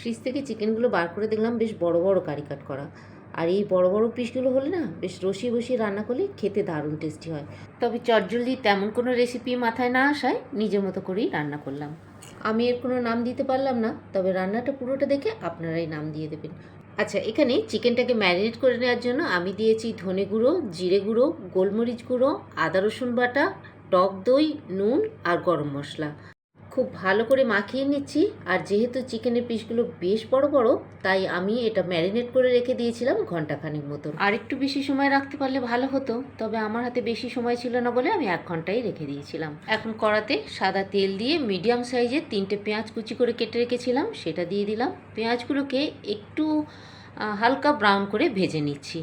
Fridge থেকে চিকেনগুলো বার করে দেখলাম বেশ বড় বড় কারি কাট করা। আর এই বড় বড় পিসগুলো হলে না বেশ রসিয়ে বসিয়ে রান্না করলে খেতে দারুণ টেস্টি হয়। তবে চটজলদি তেমন কোনো রেসিপি মাথায় না আসায় নিজের মতো করেই রান্না করলাম। আমি এর কোনো নাম দিতে পারলাম না, তবে রান্নাটা পুরোটা দেখে আপনারাই নাম দিয়ে দেবেন। আচ্ছা এখানে চিকেনটাকে ম্যারিনেট করে নেওয়ার জন্য আমি দিয়েছি ধনে গুঁড়ো, জিরে গুঁড়ো, গোলমরিচ গুঁড়ো, আদা রসুন বাটা, টক দই, নুন আর গরম মশলা। খুব ভালো করে মাখিয়ে নিচ্ছি। আর যেহেতু চিকেনের পিসগুলো বেশ বড় বড়, তাই আমি এটা ম্যারিনেট করে রেখে দিয়েছিলাম ঘন্টাখানেক মতন। আর একটু বেশি সময় রাখতে পারলে ভালো হতো, তবে আমার হাতে বেশি সময় ছিল না বলে আমি এক ঘন্টাই রেখে দিয়েছিলাম। এখন কড়াতে সাদা তেল দিয়ে মিডিয়াম সাইজের তিনটে পেঁয়াজ কুচি করে কেটে রেখেছিলাম, সেটা দিয়ে দিলাম। পেঁয়াজগুলোকে একটু হালকা ব্রাউন করে ভেজে নিচ্ছি।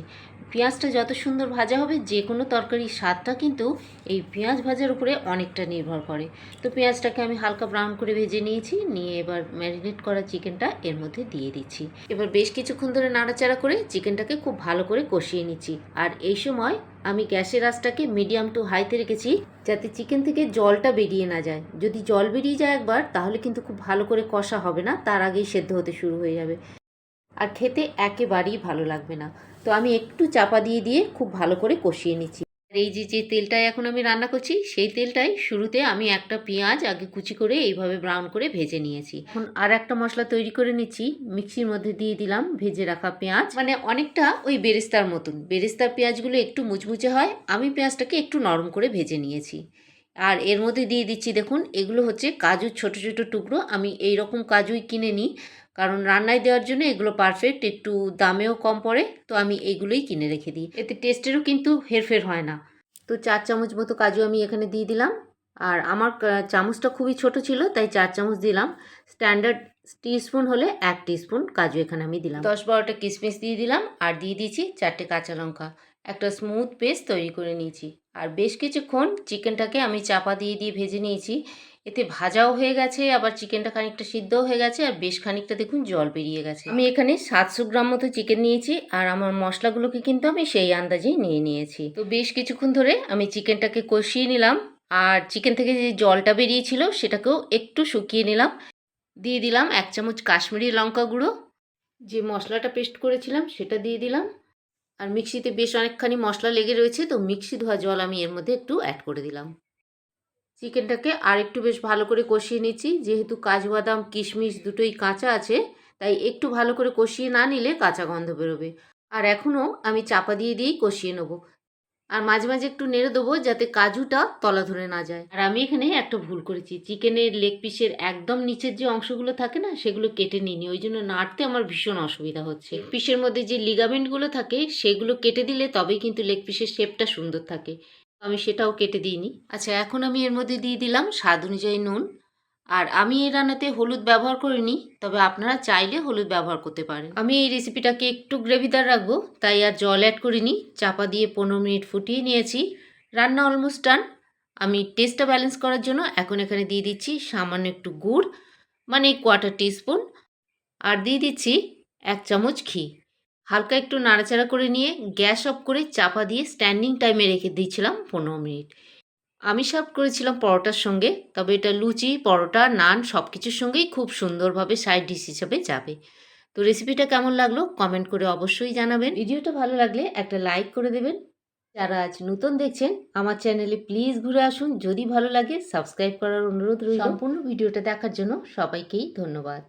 পেঁয়াজটা যত সুন্দর ভাজা হবে যে কোনো তরকারির স্বাদটা কিন্তু এই পেঁয়াজ ভাজার উপরে অনেকটা নির্ভর করে। তো পেঁয়াজটাকে আমি হালকা ব্রাউন করে ভেজে নিয়েছি, নিয়ে এবার ম্যারিনেট করা চিকেনটা এর মধ্যে দিয়ে দিচ্ছি। এবার বেশ কিছুক্ষণ ধরে নাড়াচাড়া করে চিকেনটাকে খুব ভালো করে কষিয়ে নিচ্ছি। আর এই সময় আমি গ্যাসের আঁচটাকে মিডিয়াম টু হাইতে রেখেছি, যাতে চিকেন থেকে জলটা বেরিয়ে না যায়। যদি জল বেরিয়ে যায় একবার, তাহলে কিন্তু খুব ভালো করে কষা হবে না, তার আগেই সেদ্ধ হতে শুরু হয়ে যাবে। আর খেতে একেবারেই ভালো লাগবে না। তো আমি একটু চাপা দিয়ে দিয়ে খুব ভালো করে কষিয়ে নিচ্ছি। আর এই যে যে তেলটাই এখন আমি রান্না করছি, সেই তেলটাই শুরুতে আমি একটা পেঁয়াজ আগে কুচি করে এইভাবে ব্রাউন করে ভেজে নিয়েছি। এখন আর একটা মশলা তৈরি করে নিচ্ছি, মিক্সির মধ্যে দিয়ে দিলাম ভেজে রাখা পেঁয়াজ। মানে অনেকটা ওই বেরেস্তার মতন। বেরেস্তার পেঁয়াজগুলো একটু মুচমুচে হয়, আমি পেঁয়াজটাকে একটু নরম করে ভেজে নিয়েছি। আর এর মধ্যে দিয়ে দিচ্ছি দেখুন, এগুলো হচ্ছে কাজুর ছোট ছোট টুকরো। আমি এই রকম কাজুই কিনে নিই কারণ রান্নায় দেওয়ার জন্য এগুলো পারফেক্ট একটু দামেও কম পড়ে, তো আমি এইগুলোই কিনে রেখে দিই। এতে টেস্টেরও কিন্তু হেরফের হয় না। তো চার চামচ মতো কাজু আমি এখানে দিয়ে দিলাম। আর আমার চামচটা খুবই ছোট ছিল, তাই চার চামচ দিলাম। স্ট্যান্ডার্ড টিস্পুন হলে এক টিস্পুন কাজু এখানে আমি দিলাম। দশ বারোটা কিশমিশ দিয়ে দিলাম। আর দিয়ে দিয়েছি চারটে কাঁচা লঙ্কা। একটা স্মুথ পেস্ট তৈরি করে নিয়েছি। আর বেশ কিছুক্ষণ চিকেনটাকে আমি চাপা দিয়ে দিয়ে ভেজে নিয়েছি। এতে ভাজাও হয়ে গেছে, আবার চিকেনটা খানিকটা সিদ্ধও হয়ে গেছে, আর বেশ খানিকটা দেখুন জল বেরিয়ে গেছে। আমি এখানে সাতশো গ্রাম মতো চিকেন নিয়েছি, আর আমার মশলাগুলোকে কিন্তু আমি সেই আন্দাজেই নিয়ে নিয়েছি। তো বেশ কিছুক্ষণ ধরে আমি চিকেনটাকে কষিয়ে নিলাম, আর চিকেন থেকে যে জলটা বেরিয়েছিল সেটাকেও একটু শুকিয়ে নিলাম। দিয়ে দিলাম এক চামচ কাশ্মীরি লঙ্কা গুঁড়ো। যে মশলাটা পেস্ট করেছিলাম সেটা দিয়ে দিলাম। আর মিক্সিতে বেশ অনেকখানি মশলা লেগে রয়েছে, তো মিক্সি ধোয়া জল আমি এর মধ্যে একটু অ্যাড করে দিলাম। চিকেনটাকে আর একটু বেশ ভালো করে কষিয়ে নিচ্ছি। যেহেতু কাজু বাদাম কিশমিশ দুটোই কাঁচা আছে, তাই একটু ভালো করে কষিয়ে না নিলে কাঁচা গন্ধ বেরোবে। আর এখনও আমি চাপা দিয়ে দিয়েই কষিয়ে নেব। আর মাঝে মাঝে একটু নেড়ে দেবো যাতে কাজুটা তলা ধরে না যায়। আর আমি এখানে একটা ভুল করেছি। চিকেনের লেগ পিসের একদম নিচের যে অংশগুলো থাকে না, সেগুলো কেটে নিইনি। ওই জন্য নাড়তে আমার ভীষণ অসুবিধা হচ্ছে। পিসের মধ্যে যে লিগামেন্টগুলো থাকে, সেগুলো কেটে দিলে তবেই কিন্তু লেগ পিসের শেপটা সুন্দর থাকে। আমি সেটাও কেটে দিইনি। আচ্ছা এখন আমি এর মধ্যে দিয়ে দিলাম স্বাদ অনুযায়ী নুন। আর আমি এই রান্নাতে হলুদ ব্যবহার করিনি, তবে আপনারা চাইলে হলুদ ব্যবহার করতে পারেন। আমি এই রেসিপিটাকে একটু গ্রেভিদার রাখব, তাই আর জল অ্যাড করিনি, চাপা দিয়ে পনেরো মিনিট ফুটিয়ে নিয়েছি। রান্না অলমোস্ট ডান আমি টেস্টটা ব্যালেন্স করার জন্য এখন এখানে দিয়ে দিচ্ছি সামান্য একটু গুড় মানে কোয়ার্টার টিস্পুন আর দিয়ে দিচ্ছি এক চামচ ঘি। হালকা একটু নাড়াচাড়া করে নিয়ে গ্যাস অফ করে চাপা দিয়ে স্ট্যান্ডিং টাইমে রেখে দিয়েছিলাম পনেরো মিনিট। আমি সার্ভ করেছিলাম পরোটার সঙ্গে, তবে এটা লুচি, পরোটা, নান সব কিছুর সঙ্গেই খুব সুন্দরভাবে সাইড ডিশ হিসাবে যাবে। তো রেসিপিটা কেমন লাগল? কমেন্ট করে অবশ্যই জানাবেন। ভিডিওটা ভালো লাগলে একটা লাইক করে দেবেন। যারা আজ নতুন দেখছেন, আমার চ্যানেলে প্লিজ ঘুরে আসুন। যদি ভালো লাগে সাবস্ক্রাইব করার অনুরোধ রইল। সম্পূর্ণ ভিডিওটা দেখার জন্য সবাইকেই ধন্যবাদ।